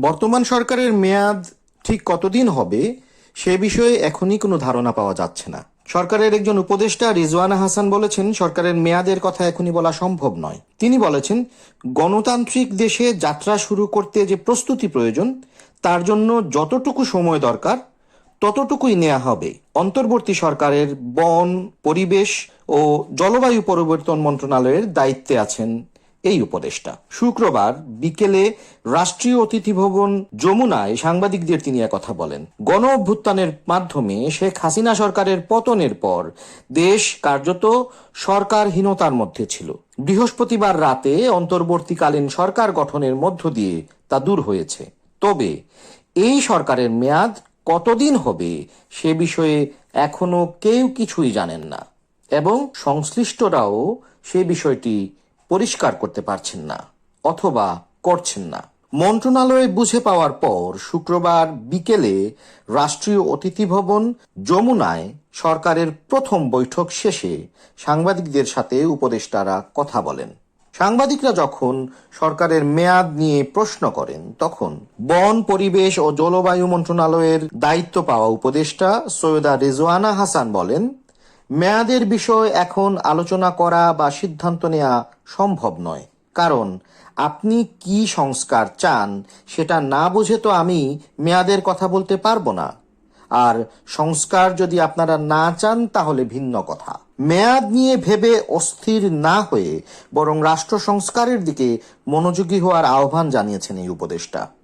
বর্তমান সরকারের মেয়াদ ঠিক কতদিন হবে, সে বিষয়ে এখনই কোনো ধারণা পাওয়া যাচ্ছে না। সরকারের একজন উপদেষ্টা রিজওয়ানা হাসান বলেছেন, সরকারের মেয়াদের কথা এখনই বলা সম্ভব নয়। তিনি বলেছেন, গণতান্ত্রিক দেশে যাত্রা শুরু করতে যে প্রস্তুতি প্রয়োজন, তার জন্য যতটুকু সময় দরকার, ততটুকুই নেওয়া হবে। অন্তর্বর্তী সরকারের বন, পরিবেশ ও জলবায়ু পরিবর্তন মন্ত্রণালয়ের দায়িত্বে আছেন এই উপদেষ্টা শুক্রবার বিকেলে রাষ্ট্রীয় অতিথি ভবন যমুনায় সাংবাদিকদের তিনি কথা বলেন। গণ অভ্যুত্থানের মাধ্যমে শেখ হাসিনা সরকারের পতনের পর দেশ কার্যত সরকারহীনতার মধ্যে ছিল। বৃহস্পতিবার রাতে অন্তর্বর্তীকালীন সরকার গঠনের মধ্য দিয়ে তা দূর হয়েছে। তবে এই সরকারের মেয়াদ কতদিন হবে সে বিষয়ে এখনও কেউ কিছুই জানেন না। এবং সংশ্লিষ্টরাও সে বিষয়টি পরিষ্কার করতে পারছেন না, অথবা করছেন না। মন্ত্রণালয়ে বুঝে পাওয়ার পর শুক্রবার বিকেলে রাষ্ট্রীয় অতিথি ভবন যমুনায় সরকারের প্রথম বৈঠক শেষে সাংবাদিকদের সাথে উপদেষ্টারা কথা বলেন। সাংবাদিকরা যখন সরকারের মেয়াদ নিয়ে প্রশ্ন করেন, তখন বন, পরিবেশ ও জলবায়ু মন্ত্রণালয়ের দায়িত্ব পাওয়া উপদেষ্টা সৈয়দা রেজওয়ানা হাসান বলেন মেয়াদের বিষয় এখন আলোচনা করা বা সিদ্ধান্ত নেওয়া সম্ভব নয়। কারণ, আপনি কি সংস্কার চান সেটা না বুঝে তো আমি মেয়াদের কথা বলতে পারব না। আর সংস্কার যদি আপনারা না চান তাহলে ভিন্ন কথা। মেয়াদ নিয়ে ভেবে অস্থির না হয়ে বরং রাষ্ট্র সংস্কারের দিকে মনোযোগী হওয়ার আহ্বান জানিয়েছেন এই উপদেষ্টা।